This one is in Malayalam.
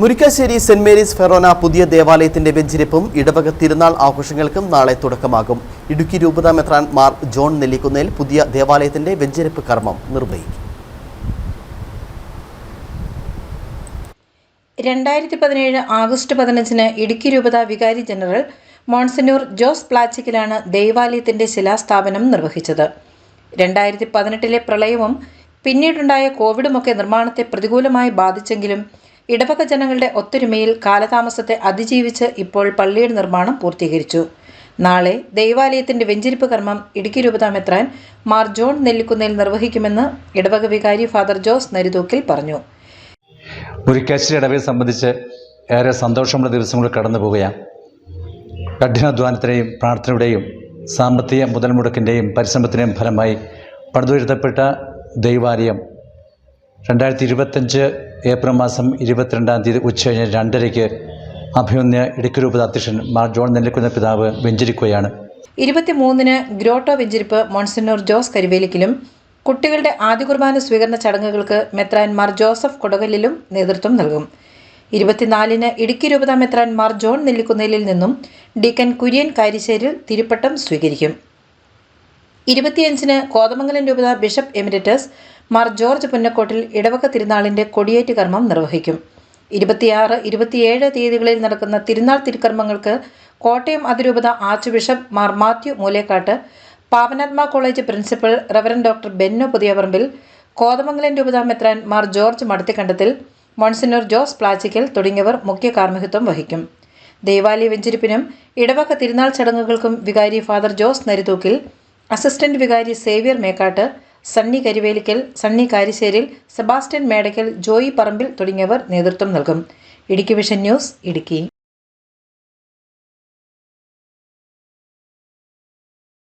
മുരിക്കാശ്ശേരി സെന്റ് മേരീസ് ഫെറോന പുതിയ ദേവാലയത്തിന്റെ വെഞ്ചിരിപ്പും ഇടവക തിരുനാൾ ആഘോഷങ്ങൾക്കും നാളെ തുടക്കമാകും. ഇടുക്കി രൂപത മെത്രാൻ മാർ ജോൺ നെല്ലിക്കുന്നേൽ പുതിയ ദേവാലയത്തിന്റെ വെഞ്ചിരിപ്പ് കർമ്മം നിർവഹിക്കും. രണ്ടായിരത്തി പതിനേഴ് ആഗസ്റ്റ് പതിനഞ്ചിന് ഇടുക്കി രൂപത വികാരി ജനറൽ മോൺസന്യൂർ ജോസ് പ്ലാച്ചിക്കിലാണ് ദേവാലയത്തിന്റെ ശിലാസ്ഥാപനം നിർവഹിച്ചത്. രണ്ടായിരത്തി പതിനെട്ടിലെ പ്രളയവും പിന്നീടുണ്ടായ കോവിഡുമൊക്കെ നിർമ്മാണത്തെ പ്രതികൂലമായി ബാധിച്ചെങ്കിലും ഇടവക ജനങ്ങളുടെ ഒത്തൊരുമയിൽ കാലതാമസത്തെ അതിജീവിച്ച് ഇപ്പോൾ പള്ളിയുടെ നിർമ്മാണം പൂർത്തീകരിച്ചു. നാളെ ദൈവാലയത്തിന്റെ വെഞ്ചിരിപ്പ് കർമ്മം ഇടുക്കി രൂപതാമെത്രാൻ മാർ ജോൺ നെല്ലിക്കുന്നേൽ നിർവഹിക്കുമെന്ന് ഇടവക വികാരി ഫാദർ ജോസ് നരിതൂക്കിൽ പറഞ്ഞു. മുരിക്കാശ്ശേരി ഇടവയെ സംബന്ധിച്ച് ഏറെ സന്തോഷമുള്ള ദിവസങ്ങൾ കടന്നു പോവുകയാണ്. കഠിനാധ്വാനത്തിന്റെയും പ്രാർത്ഥനയുടെയും സാമ്പത്തിക മുതൽമുടക്കിന്റെയും പരിശ്രമത്തിന്റെയും ഫലമായി പടുത്തുയർത്തപ്പെട്ട ദൈവാലയം രണ്ടായിരത്തി ഇരുപത്തഞ്ച് ഏപ്രിൽ മാസം ഇരുപത്തിരണ്ടാം തീയതി ഉച്ചകഴിഞ്ഞ് രണ്ടരയ്ക്ക് അഭിമന്യ ഇടുക്കി രൂപത അധ്യക്ഷൻ മാർ ജോൺ നെല്ലിക്കുന്ന പിതാവ് വെഞ്ചരിക്കുകയാണ്. ഇരുപത്തിമൂന്നിന് ഗ്രോട്ടോ വെഞ്ചിരിപ്പ് മോൺസിനോർ ജോസ് കരിവേലിക്കലും കുട്ടികളുടെ ആദ്യ കുർബാന സ്വീകരണ ചടങ്ങുകൾക്ക് മെത്രാൻമാർ ജോസഫ് കൊടകല്ലിലും നേതൃത്വം നൽകും. ഇരുപത്തിനാലിന് ഇടുക്കി രൂപത മെത്രാൻമാർ ജോൺ നെല്ലിക്കുന്നേലിൽ നിന്നും ഡിക്കൻ കുര്യൻ കാരിശ്ശേരിൽ തിരുപ്പട്ടം സ്വീകരിക്കും. ഇരുപത്തിയഞ്ചിന് കോതമംഗലം രൂപത bishop emeritus Mar George Punnakottil ഇടവക തിരുനാളിന്റെ കൊടിയേറ്റ് കർമ്മം നിർവഹിക്കും. ഇരുപത്തിയാറ് ഇരുപത്തിയേഴ് തീയതികളിൽ നടക്കുന്ന തിരുനാൾ തിരുക്കർമ്മങ്ങൾക്ക് കോട്ടയം അതിരൂപത archbishop Mar Mathew Moolakattu Pavanatma college principal reverend doctor Benny Puthiyaparambil Kothamangalam രൂപതാ മെത്രാൻ Mar George Madathikandathil monsignor Jose Plachikkal തുടങ്ങിയവർ മുഖ്യ കാർമ്മികത്വം വഹിക്കും. ദേവാലയ വെഞ്ചിരിപ്പിനും ഇടവക തിരുനാൾ ചടങ്ങുകൾക്കും വികാരി ഫാദർ ജോസ് നരിതൂക്കിൽ അസിസ്റ്റന്റ് വികാരി Xavier Mekkattu Sunny Karuvelikkal Sunny Karisseril Sebastian Medackal Joy Parambil തുടങ്ങിയവർ നേതൃത്വം നൽകും. Idukki vision news Idukki.